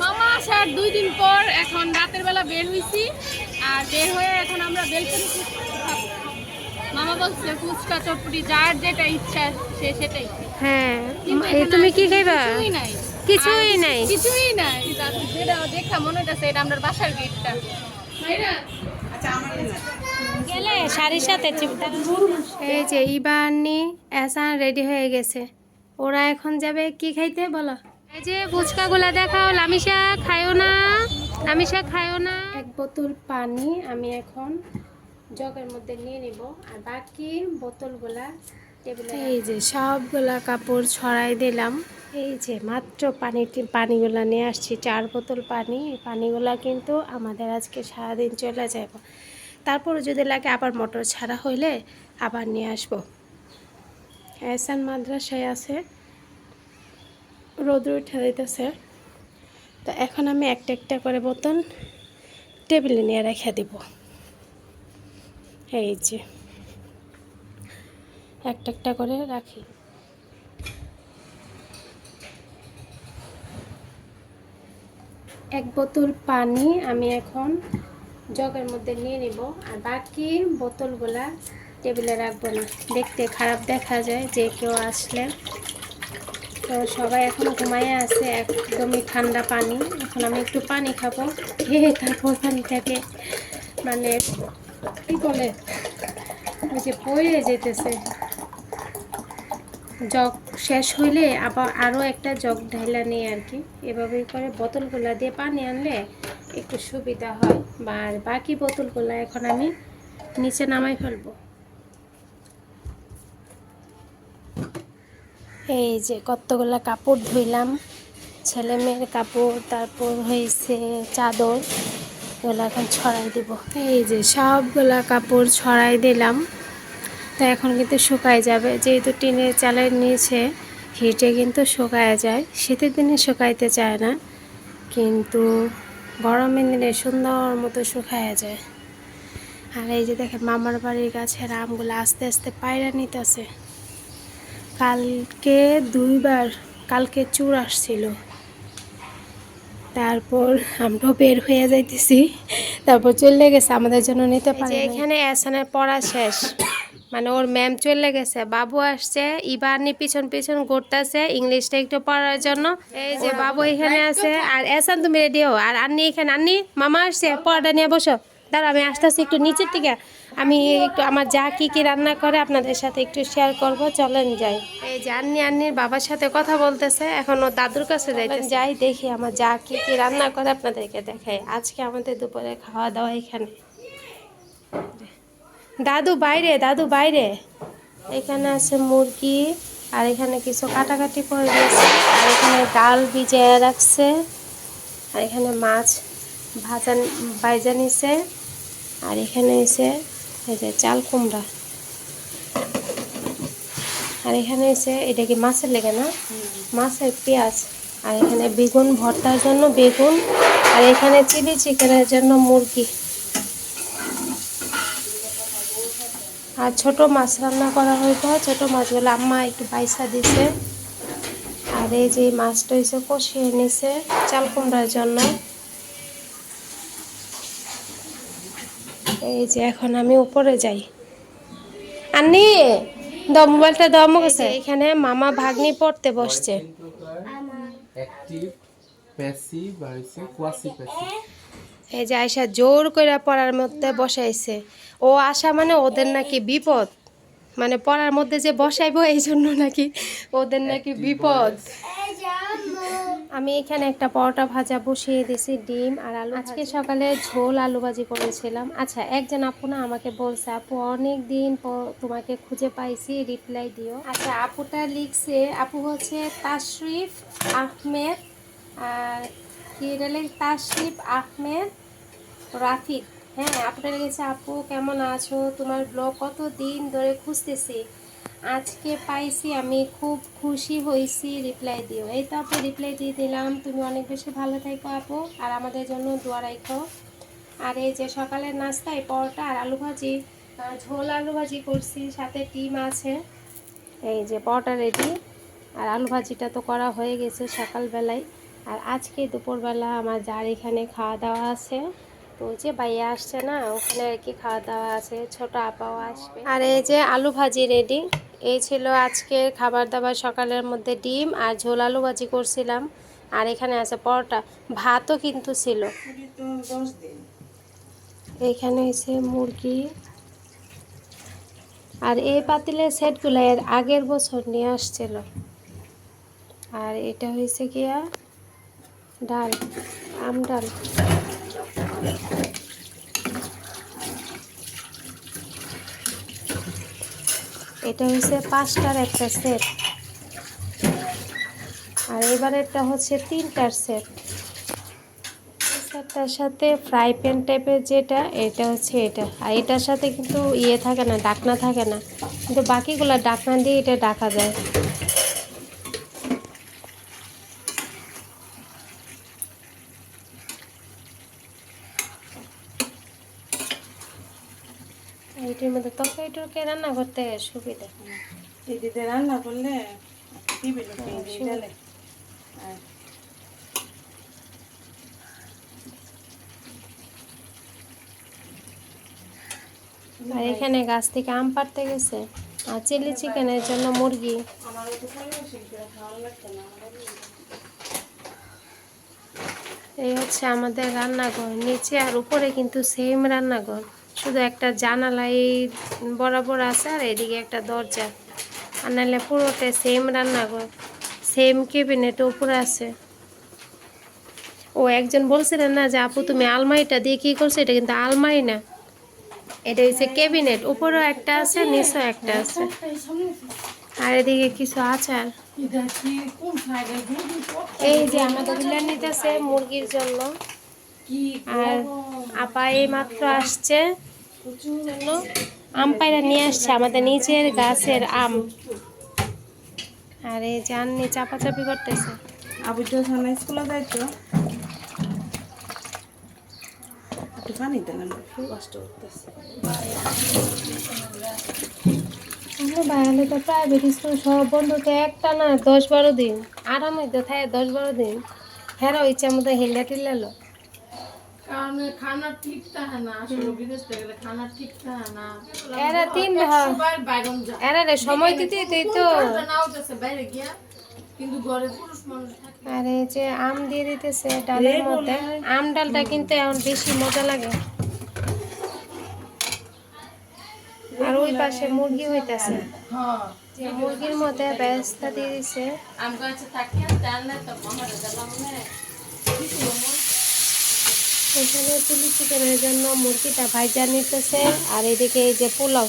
মামা আসার দুই দিন পর এখন রাতের বেলা বের হইছি আর বের হয়ে এখন আমরা বেলকনি। মামা বলছে ফুচকা চটপটি যার যেটা ইচ্ছা সে সেটাই। হ্যাঁ তুমি কি খাইবা? কিছুই নাই। কিছুই নাই। কিছুই নাই। তার যেটা দেখা মনে হচ্ছে এটা আমরা বাসার গেটটা। গেলে শাড়ির সাথে এই যে ইবানি এসান রেডি হয়ে গেছে। ওরা এখন যাবে কি খাইতে বলো? এই যে ফুচকাগুলা দেখাও লামিশা খায়ও না লামিশা খায়ও না। এক বোতল পানি আমি এখন জগের মধ্যে নিয়ে নিব আর বাকি বোতলগুলা টেবিলে এই যে সবগুলা কাপড় ছড়াই দিলাম। এই যে মাত্র পানিটি পানিগুলা নিয়ে আসছি চার বোতল পানি। এই পানিগুলা কিন্তু আমাদের আজকে সারাদিন চলে যাবে তারপরে যদি লাগে আবার মোটর ছাড়া হইলে আবার নিয়ে আসব। এহসান মাদ্রাসায় আছে। রোদ উঠে দিতেছে তো এখন আমি একটা একটা করে বোতল টেবিলে নিয়ে রেখে দিব। এই যে। একটা একটা করে রাখি। এক বোতল পানি আমি এখন জগের মধ্যে নিয়ে নিব। আর বাকি বোতলগুলা টেবিলে রাখব না। দেখতে খারাপ দেখা যায় যে কেউ আসলে। তো সবাই এখন ঘুমাইয়ে আছে, একদমই ঠান্ডা পানি। এখন আমি একটু পানি খাব। খেয়ে তারপর পানি থেকে মানে কি বলে? ওই যে পড়ে যেতেছে। জগ শেষ হইলে আবার আরও একটা জগ ঢাইলা নিয়ে আর কি। এভাবেই করে বোতলগুলা দিয়ে পানি আনলে একটু সুবিধা হয়। আর বাকি বোতলগুলা এখন আমি নিচে নামাই ফেলব। এই যে কতগুলা কাপড় ধুইলাম, ছেলে মেয়ের কাপড়, তারপর হয়েছে চাদর, এগুলো এখন ছড়াই দিব। এই যে সবগুলা কাপড় ছড়াই দিলাম, তা এখন কিন্তু শুকায় যাবে। যেহেতু টিনের চালের নিচে হিটে কিন্তু শুকায় যায়, শীতের দিনে শুকাইতে চায় না, কিন্তু গরমের দিনে সুন্দর মতো শুকায় যায়। আর এই যে দেখেন, মামার বাড়ির গাছের আমগুলো আস্তে আস্তে পায়রা নিতেছে। কালকে দুইবার কালকে চুর আসছিল। তারপর আমরাও বের হয়ে যাইতেছি। তারপর চলে গেছে আমাদের জন্য নিতে পারে এখানে এসানের পড়া শেষ। মানে ওর ম্যাম চলে গেছে বাবু আসছে ইবানি পিছন পিছন ঘুরতেছে ইংলিশটা একটু পড়ার জন্য। এই যে বাবু এখানে আছে আর এসান তুমি রেডি হও। আর আন্নি এখানে আন্নি মামা আসছে পড়াটা নিয়ে বসো। দাঁড়া আমি আসতেছি একটু নিচের থেকে আমি একটু আমার যা কি কি রান্না করে আপনাদের সাথে একটু শেয়ার করব। চলেন যাই। এই যে আন্নি আন্নির বাবার সাথে কথা বলতেছে এখন ও দাদুর কাছে যাইতে যাই দেখি আমার যা কি কি রান্না করে আপনাদেরকে দেখাই। আজকে আমাদের দুপুরে খাওয়া দাওয়া এখানে। দাদু বাইরে দাদু বাইরে। এখানে আছে মুরগি আর এখানে কিছু কাটাকাটি করে দিয়েছে। আর এখানে ডাল ভিজিয়ে রাখছে। আর এখানে মাছ ভাজা বাইজা নিছে। আর এখানে এসে এই যে চাল কুমড়া। আর এখানে এসে এটা কি মাছের লেগে না? মাছের পেঁয়াজ। আর এখানে বেগুন ভর্তার জন্য বেগুন। আর এখানে চিলি চিকেনের জন্য মুরগি। আর ছোট মাছ রান্না করা হইতো। ছোট মাছগুলো আম্মা একটু পয়সা দিছে। আর এই যে মাছটা হয়েছে কষিয়ে নিছে চাল কুমড়ার জন্য। এই যে এখন আমি উপরে যাই। আন্নি দাও মোবাইলটা দাও আমার কাছে। এখানে মামা ভাগ্নি পড়তে বসছে। এই যে আয়সা জোর করে পড়ার মধ্যে বসাইছে। ও আসা মানে ওদের নাকি বিপদ। মানে পড়ার মধ্যে যে বসাইবো এই জন্য নাকি ওদের নাকি বিপদ। আমি এখানে একটা পরোটা ভাজা বসিয়ে দিয়েছি ডিম আর আলু আজকে সকালে ঝোল আলু ভাজি করেছিলাম। আচ্ছা একজন আপু না আমাকে বলছে আপু অনেক দিন তোমাকে খুঁজে পাইছি রিপ্লাই দিও। আচ্ছা আপুটা লিখছে আপু হচ্ছে তাশরিফ আহমেদ আর কি তাশরিফ আহমেদ রাফিক। হ্যাঁ আপনার কাছে আপু কেমন আছো? তোমার ব্লগ কত দিন ধরে খুঁজতেছি? আজকে পাইছি, আমি খুব খুশি হয়েছি রিপ্লাই দিও। এই তো আপু রিপ্লাই দিয়ে দিলাম। তুমি অনেক বেশি ভালো থাকো আপু, আর আমাদের জন্য দোয়া রাখো আর এই যে সকালের নাস্তায় পরোটা আর আলু ভাজি ঝোল আলু ভাজি করছি, সাথে ডিম আছে। এই যে পরোটা রেডি আর আলু ভাজিটা তো করা হয়ে গেছে সকালবেলায়। আর আজকে দুপুরবেলা আমার যার এখানে খাওয়া দাওয়া আছে, তো যে বাইয়া আসছে না, ওখানে আর কি খাওয়া দাওয়া আছে, ছোট আপাও আসবে। আর এই যে আলু ভাজি রেডি এই ছিল আজকে খাবার দাবার সকালের মধ্যে ডিম আর ঝোল আলু ভাজি করছিলাম। আর এখানে আছে পরোটা। ভাতও কিন্তু ছিল। এখানে হয়েছে মুরগি। আর এই পাতিলের সেটগুলো এর আগের বছর নিয়ে আসছিল। আর এটা হয়েছে গিয়া ডাল, আম ডাল। এটা হচ্ছে পাঁচটার একটা সেট আর এবারেরটা হচ্ছে তিনটার সেট সেটটার সাথে ফ্রাই প্যান টাইপের যেটা, এটা হচ্ছে এটা। আর এটার সাথে কিন্তু ইয়ে থাকে না, ডাকনা থাকে না। কিন্তু বাকিগুলো ডাকনা দিয়ে এটা ডাকা যায় এইটির মধ্যে তরকারি টরকারি রান্না করতে সুবিধা। এদিকে রান্না করলে আর এখানে গাছ থেকে আম পাড়তে গেছে। আর চিলি চিকেনের জন্য মুরগি। এই হচ্ছে আমাদের রান্নাঘর নিচে আর উপরে কিন্তু সেম রান্নাঘর। শুধু একটা জানালা এই বরাবর আছে আর এদিকে একটা দরজা। আর নাহলে পুরোটা সেম রান্নাঘর সেম কেবিনেট উপরে আছে। ও একজন বলছিলেন না যে, আপু, তুমি আলমারিটা দিয়ে কি করছ? এটা কিন্তু আলমারি না। এটা হচ্ছে কেবিনেট উপরেও একটা আছে, নিচেও একটা আছে। আর এদিকে কিছু সাইডে গুড়ি এই যে আমাদের নিতেছে মুরগির জন্য। আর আপা এই মাত্র আসছে। আম পায়রা নিয়ে আসছে আমাদের নিচের গাছের আম। আর এই যে আন্নি চাপাচাপি করতেছে। আবু তো সামনে স্কুলে যাইতো। একটু পানি দেন খুব কষ্ট করতেছে আমরা বাইরে তো প্রাইভেট স্কুল সব বন্ধুতে একটা না দশ বারো দিন। আরাম হইতে থাকে দশ বারো দিন। হ্যাঁ ইচ্ছা মতো হেল্লা টিল্লালো কারণ খানা ঠিক থাকে না আসলে বিদেশ থেকে গেলে খানা ঠিক থাকে না। এরা তিন ভাই সবাই বাইরন যায়। এরা রে সময় দিতে দিতেই তো। না উঠেছে বাইরে গিয়া কিন্তু ঘরে পুরুষ মানুষ থাকে। আর যে আম দিয়ে দিতেছে ডালের মধ্যে আম ডালটা কিন্তু এখন বেশি মজা লাগে। আর ওই পাশে মুরগি হইতাছে। হ্যাঁ মুরগির মধ্যে ব্যবস্থা দিয়ে দিছে। আম গাছে থাকে জানলে তো আমার না এখানে চিলি চিকেনের জন্য মুরগিটা ভাইজা নিতেছে। আর এদিকে এই যে পোলাও,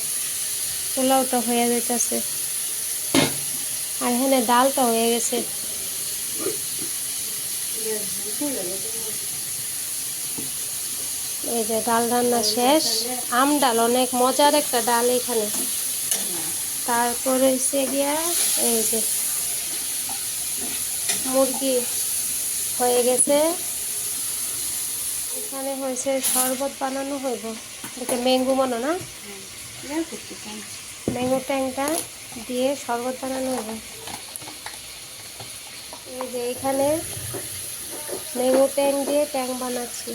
পোলাওটা হয়ে যেতেছে আর এখানে ডালটা হয়ে গেছে। এই যে ডাল রান্না শেষ। আম ডাল অনেক মজার একটা ডাল এখানে। তারপরে হচ্ছে গিয়া এই যে মুরগি হয়ে গেছে। এখানে হয়েছে শরবত বানানো হইব। এটা ম্যাঙ্গো মনে না? ম্যাঙ্গো ট্যাংটা দিয়ে শরবত বানানো হইব। এই যে এখানে ম্যাঙ্গো ট্যাং দিয়ে ট্যাং বানাচ্ছি।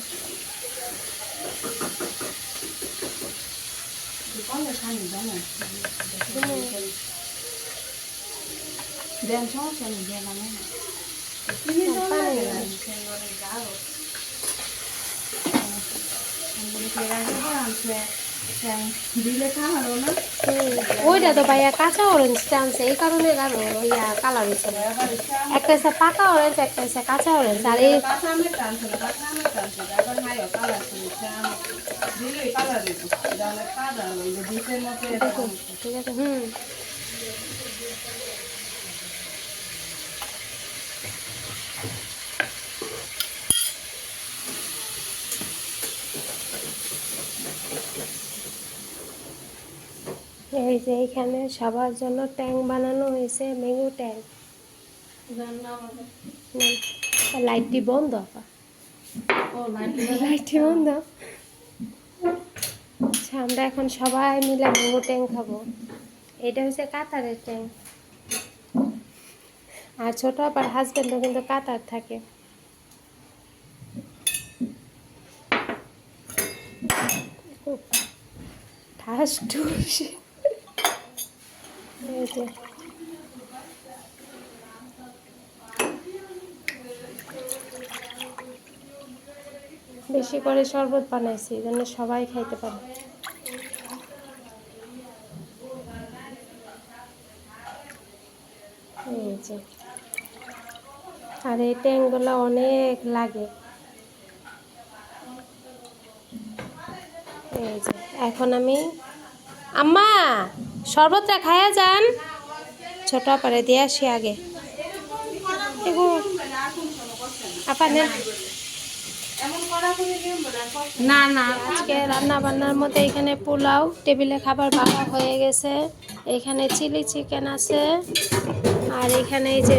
দেন সমস্যা নেই দেন আমি দিলে খাওয়ারও না হুম, ওইটা তো ভাইয়া কাঁচা অরেঞ্জ টানছে এই কারণে আরও ইয়া কালার হয়েছে একটা হচ্ছে পাকা অরেঞ্জ একটা হচ্ছে কাঁচা অরেঞ্জ আর এই কাঁচা আমের টানছিল কাঁচা আমের টানছিল আবার হাইও কালার ছিল দিলে কালার দিত তাহলে কাদা ওই যে বিটের মতো এরকম ঠিক আছে হুম এই যে এখানে সবার জন্য ট্যাঙ্ক বানানো হয়েছে ম্যাঙ্গো ট্যাঙ্ক। লাইটটি বন্ধ? আপা লাইটটি বন্ধ? আচ্ছা আমরা এখন সবাই মিলে ম্যাঙ্গো ট্যাঙ্ক খাব। এটা হচ্ছে কাতারের ট্যাঙ্ক। আর ছোট আপার হাজবেন্ডও কিন্তু কাতার থাকে। ঠাস ঠুস। যে বেশি করে শরবত বানাইছি, এই জন্য সবাই খাইতে পারে। আর এই ট্যাংগুলো অনেক লাগে। এই যে, এখন আমি আম্মা! শরবতটা খায়া যান। ছোট পারে দিয়ে আসি আগে। না না, আজকে রান্না বান্নার মধ্যে এখানে পোলাও, টেবিলে খাবার বাবা হয়ে গেছে। এখানে চিলি চিকেন আছে। আর এখানে এই যে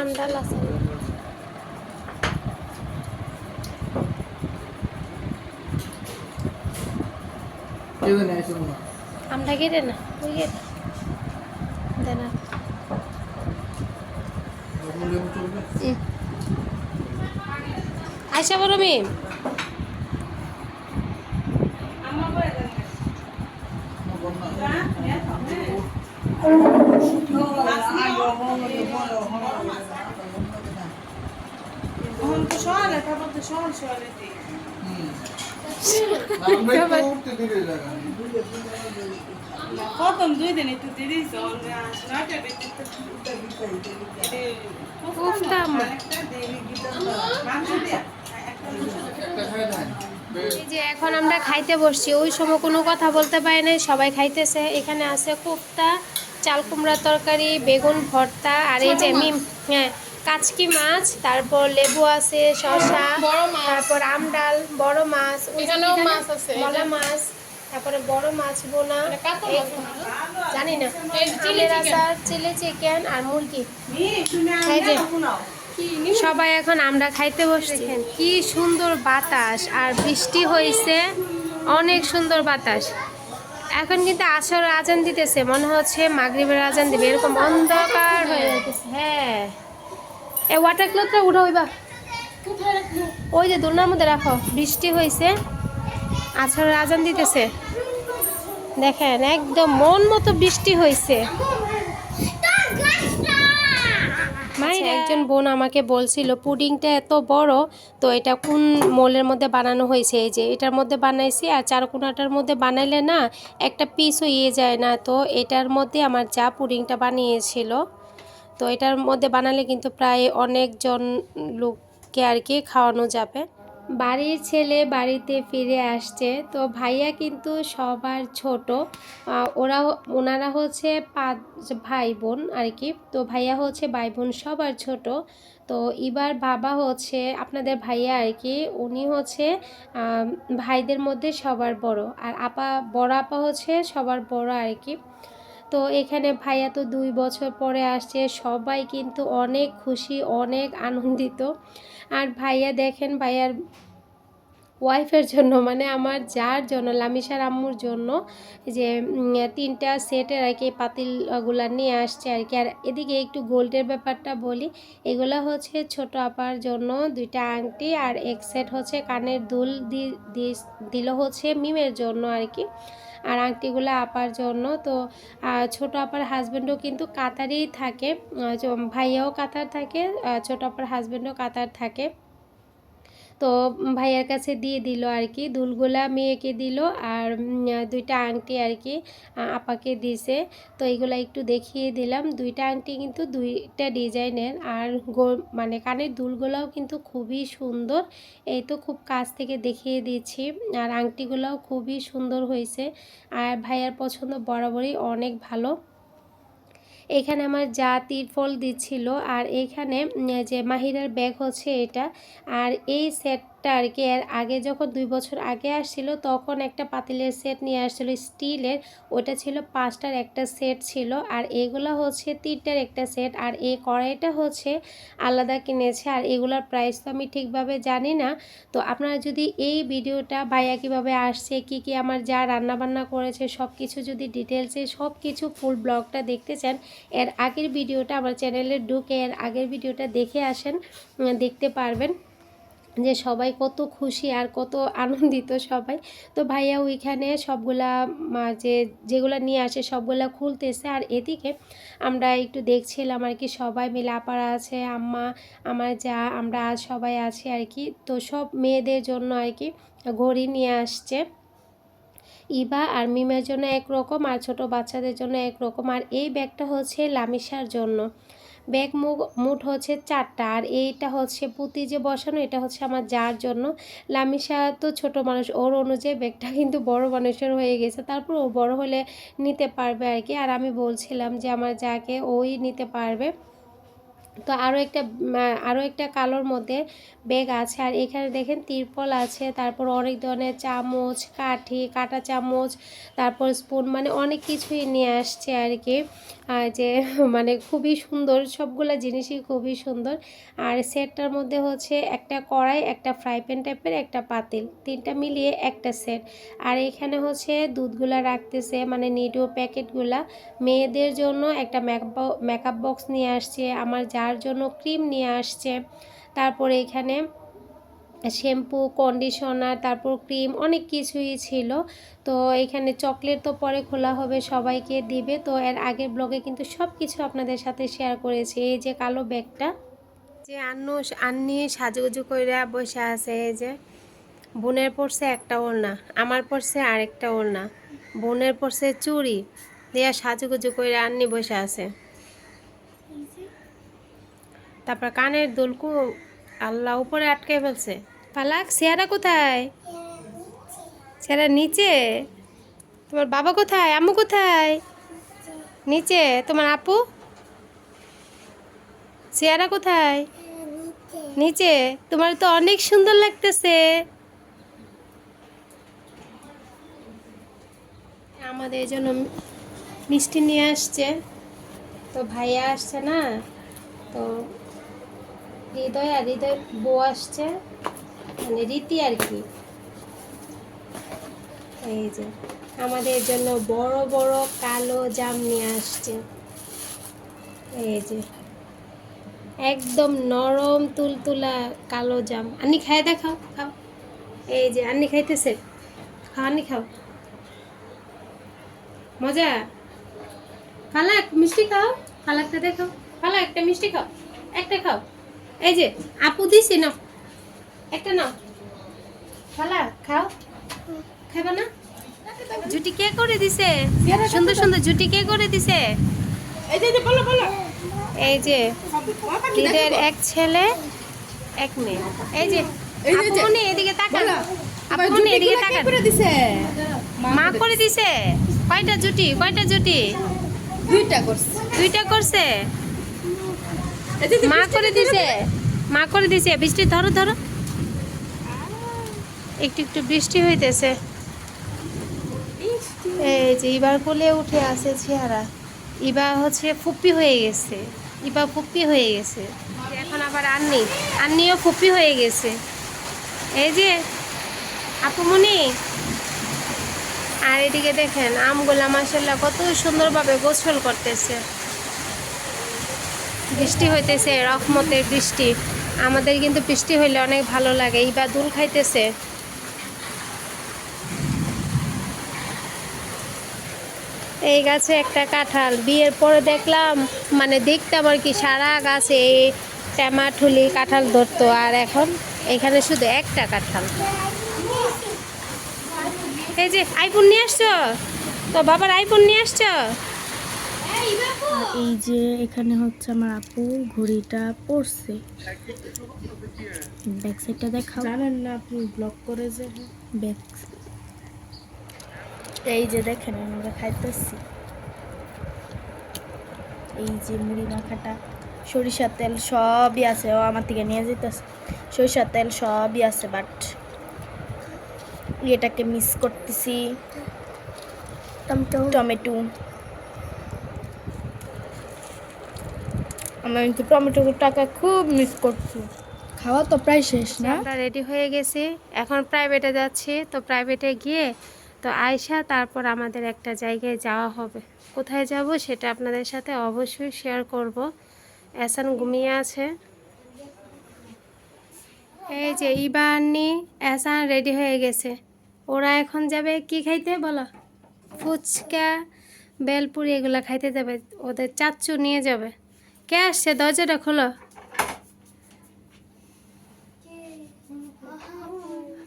আমডাল আছে। কেউ গেট দেন আর। লেবু চলবে আয়সা বড় মেয়ে এখন প্রথম দুই দিন না যে এখন আমরা খাইতে বসছি ওই সময় কোনো কথা বলতে পারি নাই সবাই খাইতেছে। এখানে আছে কোফতা চাল কুমড়া তরকারি বেগুন ভর্তা আর এই যে মিম হ্যাঁ কাচকি মাছ তারপর লেবু আছে মাছ। তারপর আমডাল বড় মাছ ওই যে এখানেও কি জানো? মাছ আছে, মলা মাছ। তারপরে বড় মাছ বোনা? জানি না। আমের। আচার চিলি চিকেন আর মুরগি। সবাই এখন আমরা খাইতে বসছি। কি সুন্দর বাতাস আর বৃষ্টি হয়েছে। অনেক সুন্দর বাতাস। এখন কিন্তু আসর আজান দিতেছে মনে হচ্ছে মাগরিবের আজান দিবে। এরকম অন্ধকার হয়ে যেতেছে হ্যাঁ। এ ওয়াটার ক্লথটা উঠো ওইবা ওই যে দোলনার মধ্যে রাখো। বৃষ্টি হয়েছে। আসর আজান দিতেছে। দেখেন একদম মন মতো বৃষ্টি হয়েছে আচ্ছা, একজন বোন আমাকে বলছিল পুডিংটা এত বড় তো এটা কোন মোলের মধ্যে বানানো হয়েছে? এই যে এটার মধ্যে বানাইছি আর চারকোনাটার মধ্যে বানাইলে না একটা পিসও ইয়ে যায় না। তো এটার মধ্যে আমার যা পুডিংটা বানিয়েছিল তো এটার মধ্যে বানালে কিন্তু প্রায় অনেকজন লোককে আর কি খাওয়ানো যাবে। বাড়ির ছেলে বাড়িতে ফিরে আসছে। তো ভাইয়া কিন্তু সবার ছোট। ওরা ওনারা হচ্ছে পাঁচ ভাই বোন আর কি তো ভাইয়া হচ্ছে ভাই বোন সবার ছোট। তো এবার বাবা হচ্ছে আপনাদের ভাইয়া আর কি উনি হচ্ছে ভাইদের মধ্যে সবার বড়। আর আপা, বড় আপা হচ্ছে সবার বড় আর কি তো এখানে ভাইয়া তো দুই বছর পরে আসছে। সবাই কিন্তু অনেক খুশি, অনেক আনন্দিত। আর ভাইয়া দেখেন ভাইয়ার ওয়াইফের জন্য মানে আমার যার জন্য লামিসার আম্মুর জন্য যে তিনটা সেটের আর কি পাতিলগুলা নিয়ে আসছে আর কি। আর এদিকে একটু গোল্ডের ব্যাপারটা বলি, এগুলো হচ্ছে ছোট আপার জন্য দুইটা আংটি আর এক সেট হচ্ছে কানের দুল দিল হচ্ছে মিমের জন্য আর কি। আর আংটিগুলো আপার জন্য। তো ছোট আপার হাজব্যান্ডও কিন্তু কাতারেই থাকে। ভাইয়াও কাতার থাকে ছোট আপার হাজব্যান্ডও কাতার থাকে। তো ভাইয়ার কাছে দিয়ে দিল আর কি দুলগুলা মেয়েকে দিল আর দুইটা আংটি আর কি আপাকে দিছে। তো এইগুলা একটু দেখিয়ে দিলাম। দুইটা আংটি কিন্তু দুইটা ডিজাইনের আর মানে কানের দুলগুলাও কিন্তু খুবই সুন্দর। এই তো খুব কাছ থেকে দেখিয়ে দিচ্ছি। আর আংটিগুলোও খুবই সুন্দর হয়েছে। আর ভাইয়ার পছন্দ বরাবরই অনেক ভালো। এখানে আমার যা তিরফল দিচ্ছিল আর এখানে যে মাহিরার ব্যাগ হচ্ছে এটা, আর এই সেটটা সেটটা আর কি, এর আগে যখন দুই বছর আগে আসছিল, তখন একটা পাতিলের সেট নিয়ে আসছিল স্টিলের ওটা ছিল পাঁচটার একটা সেট ছিল, আর এগুলো হচ্ছে তিনটার একটা সেট আর এই কড়াইটা হচ্ছে আলাদা কিনেছে, আর এগুলোর প্রাইস তো আমি ঠিকভাবে জানি না। তো আপনারা যদি এই ভিডিওটা ভাইয়া কীভাবে আসছে, কি কি আমার যা রান্নাবান্না করেছে সব কিছু যদি ডিটেলসে সব কিছু ফুল ব্লগটা দেখতে চান, এর আগের ভিডিওটা আমার চ্যানেলে ঢুকে, এর আগের ভিডিওটা দেখে আসেন, দেখতে পারবেন। যে সবাই কত খুশি আর কত আনন্দিত সবাই। তো ভাইয়া ওইখানে সবগুলা যে, যেগুলো নিয়ে আসে সবগুলা খুলতেছে আর এদিকে আমরা একটু দেখছিলাম আর কি সবাই মিলে আপারা আছে, আম্মা, আমার যা, আমরা আজ সবাই আছি আর কি। তো সব মেয়েদের জন্য আর কি ঘড়ি নিয়ে আসছে। ইবা আর মিমের জন্য একরকম আর ছোট বাচ্চাদের জন্য একরকম। আর এই ব্যাগটা হচ্ছে লামিসার জন্য। ব্যাগ মুখ মুঠ হচ্ছে চারটা। আর এইটা হচ্ছে পুঁতি যে বসানো, এটা হচ্ছে আমার যার জন্য। লামিসা তো ছোট মানুষ, ওর অনুযায়ী ব্যাগটা কিন্তু বড় মানুষের হয়ে গেছে। তারপর ও বড় হলে নিতে পারবে আর কি। আর আমি বলছিলাম যে আমার যাকে ওই নিতে পারবে। তো আরও একটা আরও একটা কালোর মধ্যে ব্যাগ আছে। আর এখানে দেখেন তিরপল আছে, তারপর অনেক ধরনের চামচ, কাঠি, কাটা চামচ, তারপর স্পুন মানে অনেক কিছুই নিয়ে আসছে আর কি। যে মানে খুবই সুন্দর, সবগুলো জিনিসই খুবই সুন্দর। আর সেটটার মধ্যে হচ্ছে একটা কড়াই, একটা ফ্রাই প্যান টাইপের একটা পাতিল। তিনটা মিলিয়ে একটা সেট। আর এখানে হচ্ছে দুধগুলা রাখতেছে মানে নিডো প্যাকেটগুলা। মেয়েদের জন্য একটা মেকআপ বক্স নিয়ে আসছে, আমার যার জন্য ক্রিম নিয়ে আসছে। তারপরে এখানে শ্যাম্পু কন্ডিশনার তারপর ক্রিম অনেক কিছুই ছিল। তো এখানে চকলেট তো পরে খোলা হবে, সবাইকে দিবে। তো এর আগের ব্লগে কিন্তু সব কিছু আপনাদের সাথে শেয়ার করেছি। এই যে কালো ব্যাগটা। যে আন্নু, আন্নি সাজুগুজু কইরা বসে আছে, এই যে। বোনের পড়ছে একটা ওড়না, আমার পড়ছে আরেকটা ওড়না। বোনের পড়ছে চুড়ি, দিয়া সাজুগুজু কইরা আন্নি বসে আছে। তারপর কানের দুলকু আল্লাহ উপরে আটকে ফেলছে। পালাক চেয়ারা কোথায়? চেয়ারা নিচে। তোমার বাবা কোথায়? আম্মু কোথায়? নিচে। তোমার আপু? চেয়ারা কোথায়? নিচে। তোমার তো অনেক সুন্দর লাগতেছে। আমাদের জন্য মিষ্টি নিয়ে আসছে। তো ভাইয়া আসছে না, তো হৃদয় আর হৃদয় বউ আসছে। মানে রীতি আর কি। এই যে, আমাদের জন্য বড় বড় কালো জাম নিয়ে আসছে। এই যে, একদম নরম তুলতুলা কালো জাম। আন্নি খাই দেখাও, খাও। এই যে, আন্নি খাইতেছে। খাও, আন্নি খাও। মজা? ফালাক, মিষ্টি খাও। ফালাকটা দেখাও। ফালাক, একটা মিষ্টি খাও। একটা খাও। এই যে আপু দিছি নাও। একটা নাও। ফালা খাও। খাইবা না? জুটি কে করে দিছে? সুন্দর সুন্দর জুটি কে করে দিছে? এই যে বলো বলো। এই যে ঈদের এক ছেলে এক মেয়ে। এই যে। আপনি এদিকে তাকান। আপনি এদিকে তাকান। করে দিছে? মা করে দিছে। কয়টা জুটি? কয়টা জুটি? দুইটা করছে। দুইটা করছে? মা করে দিছে। মা করে দিছে। বৃষ্টি ধরো ধরো। একটু একটু বৃষ্টি হইতেছে। এই যে এবার কোলে উঠে আছে চেহারা। ইবা হচ্ছে ফুপ্পি হয়ে গেছে। ইবা ফুপ্পি হয়ে গেছে। এখন আবার আন্নি। আন্নিও ফুপ্পি হয়ে গেছে। এই যে আপুমনি আর এদিকে দেখেন আমগুলা মাসাল্লাহ কত সুন্দরভাবে গোসল করতেছে। বৃষ্টি হইতেছে, রহমতের বৃষ্টি। আমাদের কিন্তু বৃষ্টি হইলে অনেক ভালো লাগে ইবা দুল খাইতেছে। এই গাছে একটা কাঁঠাল, বিয়ের পরে দেখলাম মানে দেখতাম আর কি সারা গাছে এই টেমাঠুলি কাঁঠাল ধরতো, আর এখন এখানে শুধু একটা কাঁঠাল। এই যে, আইফোন নিয়ে আসছো? তো বাবার আইফোন নিয়ে আসছো? আর এই যে এখানে হচ্ছে আমার আপু ঘড়িটা পড়ছে। ব্যাক সাইডটা দেখাও। জানেন না আপনি ব্লক করে যে ব্যাক এই যে দেখেন আমরা খাইতেছি। এই যে মুড়ি মাখাটা সরিষার তেল সবই আছে। ও আমার থেকে নিয়ে যেতেছে সরিষার তেল সবই আছে বাট এটাকে মিস করতেছি। টমেটো আমরা কিন্তু টমেটোর টাকা খুব মিস করছি। খাওয়া তো প্রায় শেষ না? আমরা রেডি হয়ে গেছি। এখন প্রাইভেটে যাচ্ছি তো প্রাইভেটে গিয়ে তো আয়সা তারপর আমাদের একটা জায়গায় যাওয়া হবে। কোথায় যাব সেটা আপনাদের সাথে অবশ্যই শেয়ার করব। এসান ঘুমিয়ে আছে। এই যে ইবানি এসান রেডি হয়ে গেছে। ওরা এখন যাবে কি খাইতে বলো? ফুচকা বেলপুরি এগুলো খাইতে যাবে। ওদের চাচ্চু নিয়ে যাবে। কে আসছে? দরজাটা খোলো।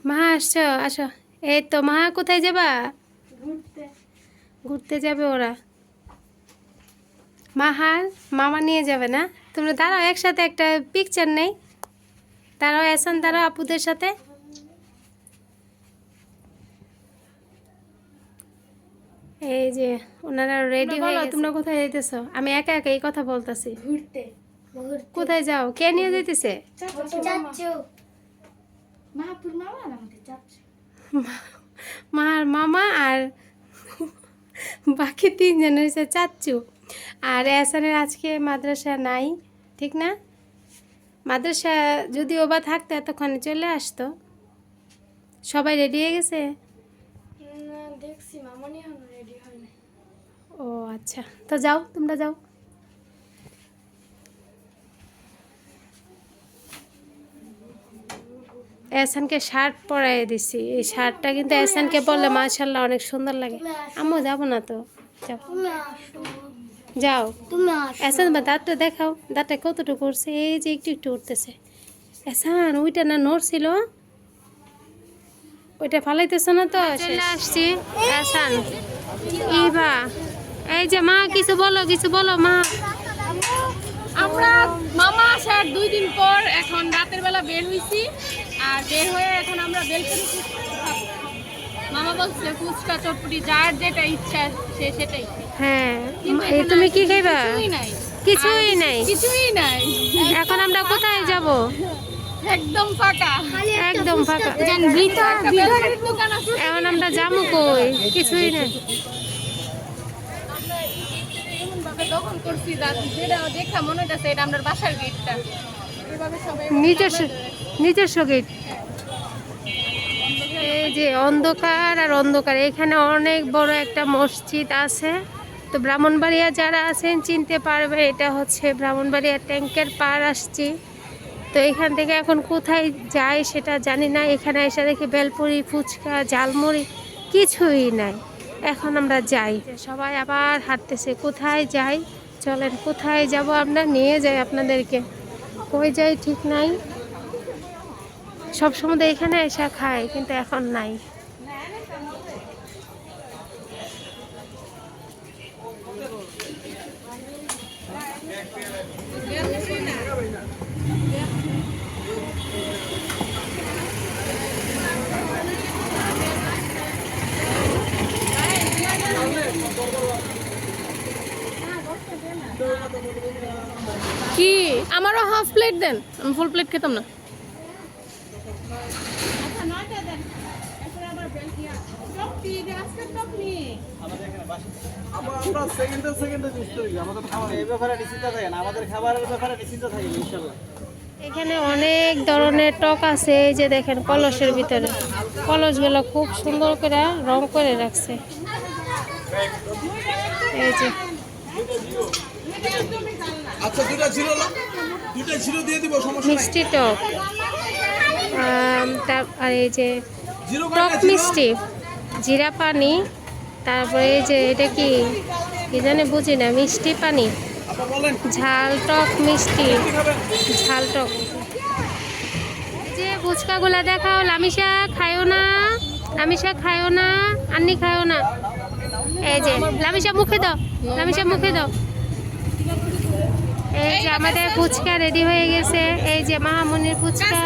মা আসছো? আসো। এই তো মা কোথায় যাবা? ঘুরতে। ঘুরতে যাবে ওরা। মাহার মামা নিয়ে যাবে না? তোমরা দাঁড়াও একসাথে একটা পিকচার নেই। দাঁড়াও এসান দাঁড়াও আপুদের সাথে। এই যে ওনারা রেডি হয়ে তোমরা কোথায় যাইতেছো? আমি একা একা এই কথা বলতাছি। ঘুরতে কোথায় যাও? কে নিয়ে যাইতেছে? চাচ্ছু মার মামা আর বাকি তিনজন হয়েছে চাচ্চু। আর এসানের আজকে মাদ্রাসা নাই ঠিক না? মাদ্রাসা যদি ও বা থাকতো এতক্ষণে চলে আসতো। সবাই রেডি হয়ে গেছে না দেখছি মামনি এখনও রেডি হয়নি ও আচ্ছা। তো যাও তোমরা যাও। এসানকে শার্ট পরাই দিছি। এই শার্টটা কিন্তু এসানকে বললে মাশাল্লাহ অনেক সুন্দর লাগে। আম্মু যাব না তো? যাও। যাও। বা দাঁতটা দেখাও। দাঁতটা কতটুকু উঠছে এই যে একটু একটু উঠতেছে। এসান ওইটা না নড়ছিল ওইটা ফালাইতেছ না তো? চলে আসছি। এসান ইভা। এই যে মা কিছু বলো কিছু বলো মা। আমরা মামা আসার দুই দিন পর এখন রাতের বেলা বের হইছি আর বের হয়ে এখন আমরা বেলকনি মামা বলছে ফুচকা চটপটি যার যেটা ইচ্ছা সে সেটাই হ্যাঁ তুমি কি খাইবা? কিছুই নাই। কিছুই নাই। কিছুই নাই। এখন আমরা কোথায় যাব? একদম ফাঁকা। একদম ফাঁকা। এখন আমরা যাব কই? কিছুই নাই। করছি যেটা দেখা মনে হইতেছে এটা আমরা বাসার গেটটা। নিজস্ব নিজস্ব গেট এই যে অন্ধকার আর অন্ধকার এখানে অনেক বড় একটা মসজিদ আছে। তো ব্রাহ্মণবাড়িয়া যারা আছেন চিনতে পারবে এটা হচ্ছে ব্রাহ্মণবাড়িয়া ট্যাঙ্কের পার আসছি। তো এখান থেকে এখন কোথায় যায় সেটা জানি না। এখানে এসে দেখি বেলপুরি ফুচকা ঝালমুড়ি কিছুই নাই। এখন আমরা যাই। সবাই আবার হাঁটতেছে কোথায় যাই? চলেন, কোথায় যাব আমরা? নিয়ে যাই আপনাদেরকে। কই যাই ঠিক নাই। সব সময় এখানে এসে খায়, কিন্তু এখন নাই। কি? আমারও হাফ প্লেট দেন। আমি ফুল প্লেট খেতাম না। আমরা সেকেন্ডে সেকেন্ডে নিশ্চয় আমাদের খাবার এই ব্যাপারে নিশ্চিন্ত থাকেন আমাদের খাবারের ব্যাপারে নিশ্চিন্ত থাকেন ইনশাল্লাহ এখানে অনেক ধরনের টক আছে এই যে দেখেন কলসের ভিতরে। কলসগুলো খুব সুন্দর করে রং করে রাখছে। এই যে। আচ্ছা দুটা ছিল না? দুটা ছিল দিয়ে দিব সমস্যা মিষ্টি টক। তার- আর এই যে টক মিষ্টি জিরা পানি তারপরে এই যে এটা কি কি জানি বুঝি না মিষ্টি পানি। ঝাল টক মিষ্টি ঝাল টক। যে ফুচকাগুলা দেখাও লামিশা খায়ও না লামিশা খায়ও না আন্নি খায়ও না। এই যে লামিশা মুখে দাও লামিশা মুখে দাও। এই যে আমাদের ফুচকা রেডি হয়ে গেছে। এই যে মাহামনির ফুচকা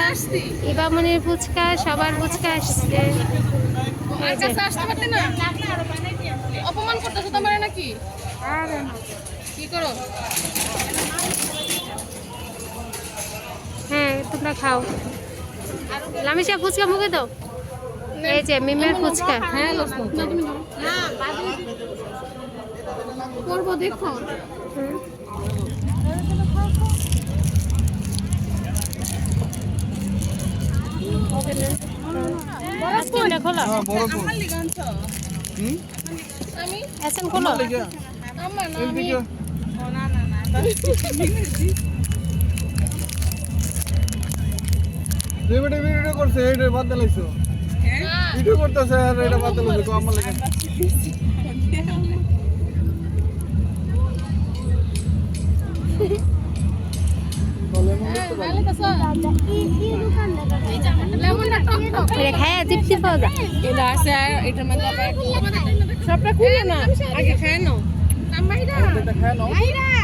ইবামনির ফুচকা সবার ফুচকা আসছে। অপমান করতেছো তোমার নাকি? কি করো? হ্যাঁ তোমরা খাও। লামিশা ফুচকা মুখে দাও। এই যে মিমের ফুচকা। হ্যাঁ বাদে করব দেখো আইসক্রিমটা খোলো আমি এসএম খোলো আমার না আমি দুই মিনিট ভিডিও করছে এইটা বাদ দিলাইছো। ভিডিও করতেছে আর এটা বাদ দিলাইছো কম আমার লাগে। লেমনটা টক টক এটা খায় জিপসি পাওয়া যায় এটা আছে আর এটার মধ্যে সবটা খুলে না আগে খায় নাও। খায় নাও।